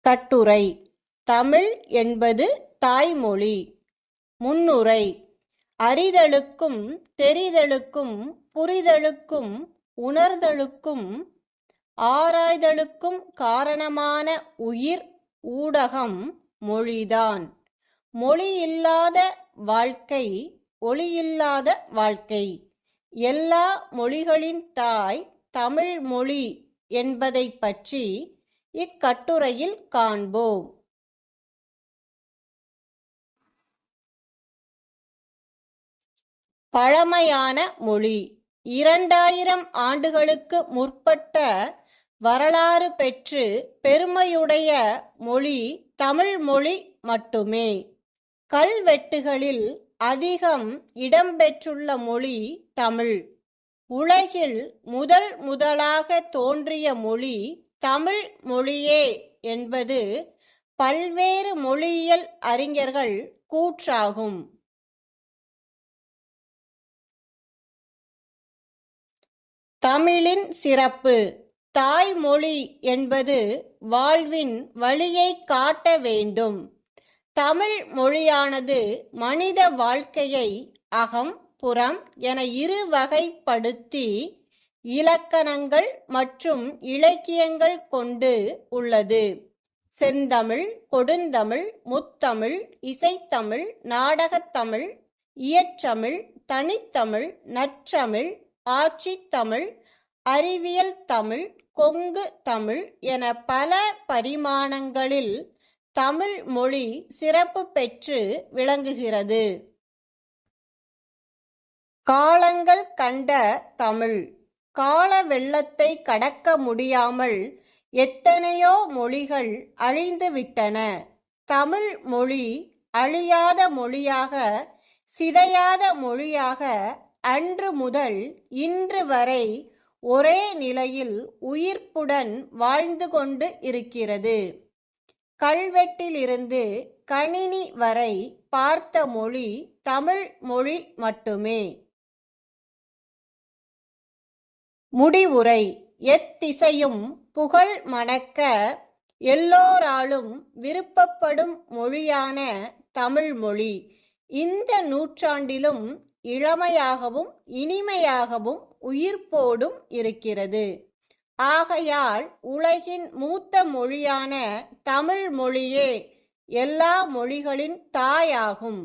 கட்டுரை தமிழ் என்பது தாய்மொழி. முன்னுரை. அறிதலுக்கும் தெரிதலுக்கும் புரிதலுக்கும் உணர்தலுக்கும் ஆராய்தலுக்கும் காரணமான உயிர் ஊடகம் மொழிதான். மொழியில்லாத வாழ்க்கை ஒளியில்லாத வாழ்க்கை. எல்லா மொழிகளின் தாய் தமிழ் மொழி என்பதை பற்றி இக்கட்டுரையில் காண்போம். பழமையான மொழி. இரண்டாயிரம் ஆண்டுகளுக்கு முற்பட்ட வரலாறு பெற்று பெருமையுடைய மொழி தமிழ் மொழி மட்டுமே. கல்வெட்டுகளில் அதிகம் இடம்பெற்றுள்ள மொழி தமிழ். உலகில் முதல் முதலாக தோன்றிய மொழி தமிழ் மொழியே என்பது பல்வேறு மொழியியல் அறிஞர்கள் கூற்றாகும். தமிழின் சிறப்பு. தாய்மொழி என்பது வாழ்வின் வழியை காட்ட வேண்டும். தமிழ் மொழியானது மனித வாழ்க்கையை அகம் புறம் என இரு வகைப்படுத்தி இலக்கணங்கள் மற்றும் இலக்கியங்கள் கொண்டு உள்ளது. செந்தமிழ் கொடுந்தமிழ் முத்தமிழ் இசைத்தமிழ் நாடகத்தமிழ் இயற்றமிழ் தனித்தமிழ் நற்றமிழ் ஆட்சித்தமிழ் அறிவியல் தமிழ் கொங்கு தமிழ் என பல பரிமாணங்களில் தமிழ் மொழி சிறப்பு பெற்று விளங்குகிறது. காலங்கள் கண்ட தமிழ். கால வெள்ளத்தை கடக்க முடியாமல் எத்தனையோ மொழிகள் அழிந்துவிட்டன தமிழ் மொழி அழியாத மொழியாக சிதையாத மொழியாக அன்று முதல் இன்று வரை ஒரே நிலையில் உயிர்ப்புடன் வாழ்ந்து கொண்டு இருக்கிறது. கல்வெட்டிலிருந்து கணினி வரை பார்த்த மொழி தமிழ் மொழி மட்டுமே. முடிவுரை எத்திசையும் புகழ் மணக்க எல்லோராலும் விருப்பப்படும் மொழியான தமிழ் மொழி. இந்த நூற்றாண்டிலும் இளமையாகவும் இனிமையாகவும் உயிர்ப்போடும் இருக்கிறது. ஆகையால் உலகின் மூத்த மொழியான தமிழ் மொழியே எல்லா மொழிகளின் தாயாகும்.